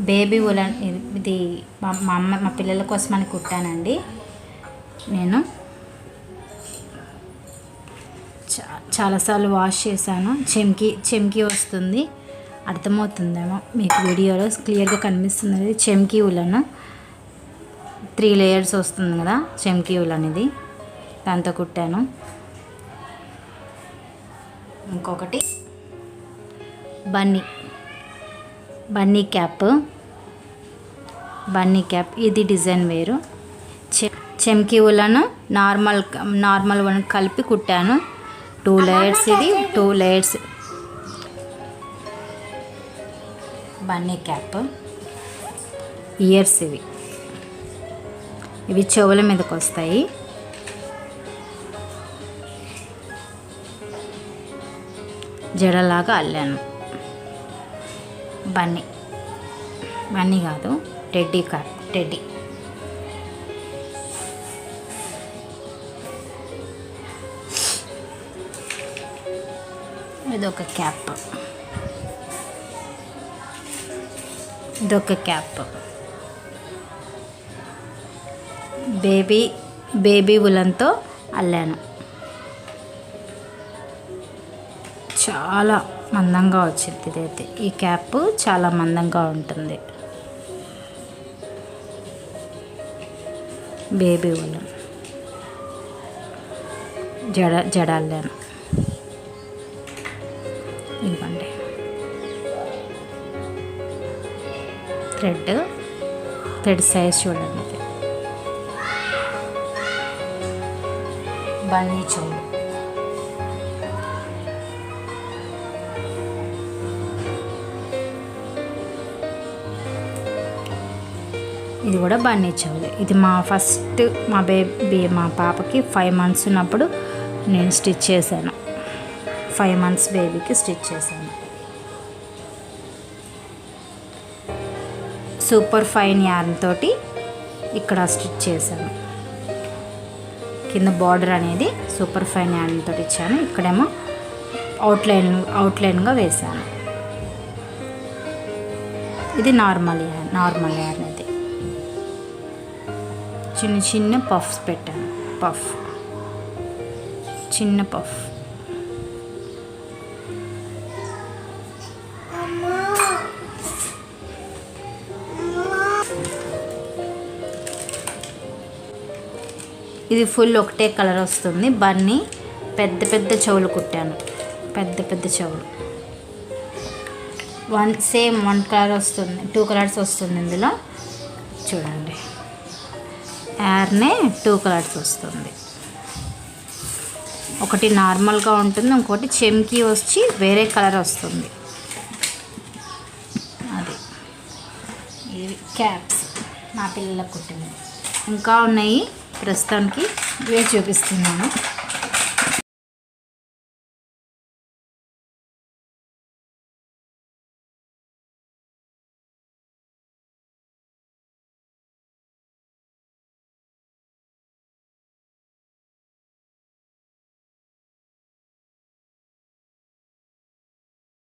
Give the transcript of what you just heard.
Baby woollen ఇది మా మా అమ్మ మా పిల్లల కోసం అని కుట్టానండి. నేను చాలాసార్లు వాష్ చేశాను. చెమ్కి చెమ్కి వస్తుంది. అర్థమవుతుందేమో మీకు వీడియోలో క్లియర్గా కనిపిస్తుంది ఇది చెమ్కి ఉలను త్రీ లేయర్స్ వస్తుంది కదా చెమ్కి ఉలన్ ఇది దాంతో కుట్టాను. ఇంకొకటి bunny. Bunny cap. Bunny cap. ఇది డిజైన్ వేరు. చెమ్కి ఉలను నార్మల్ నార్మల్ వన్ కలిపి కుట్టాను. టూ లేయర్స్ ఇది two layers. Bunny cap. Ears ఇవి. ఇవి చెవుల మీదకి వస్తాయి జడలాగా అల్లాను. బన్నీ. బన్నీ కాదు టెడ్డీ కార్ టెడ్డీ. ఇదొక క్యాప్. ఇదొక క్యాప్. బేబీ బేబీ ఉలంతో అల్లాను. చాలా. మందంగా వచ్చింది ఇదైతే ఈ క్యాప్ చాలా మందంగా ఉంటుంది. బేబీ ఉలన్ జడ జడ ఇవ్వండి థ్రెడ్ థ్రెడ్ సైజ్ చూడండి. ఇది బన్నీ చెవులు ఇది కూడా బన్నీ చెవులు. ఇది మా ఫస్ట్ మా బేబీ మా పాపకి ఫైవ్ మంత్స్ ఉన్నప్పుడు నేను స్టిచ్ చేశాను. ఫైవ్ మంత్స్ బేబీకి స్టిచ్ చేశాను. సూపర్ ఫైన్ యార్న్ తోటి ఇక్కడ స్టిచ్ చేశాను. కింద బార్డర్ అనేది సూపర్ ఫైన్ యార్న్ తోటి ఇచ్చాను. ఇక్కడేమో అవుట్లైన్ అవుట్లైన్గా వేశాను. ఇది నార్మల్ యార్ నార్మల్ యార్ ఇది. చిన్న చిన్న పఫ్స్ పెట్టాను. పఫ్. చిన్న పఫ్. ఇది ఫుల్ ఒకటే కలర్ వస్తుంది. బన్నీ పెద్ద పెద్ద చెవులు కుట్టాను. పెద్ద పెద్ద చెవులు. వన్ సేమ్ వన్ కలర్ వస్తుంది. టూ కలర్స్ వస్తుంది ఇందులో. చూడండి. యార్నే టూ కలర్స్ వస్తుంది. ఒకటి నార్మల్గా ఉంటుంది ఇంకోటి చెమ్కి వచ్చి వేరే కలర్ వస్తుంది. అది. ఇవి క్యాప్స్ మా పిల్లలకు కుట్టింది. ఇంకా ఉన్నాయి. ప్రస్తుతానికి ఇవే చూపిస్తున్నాను.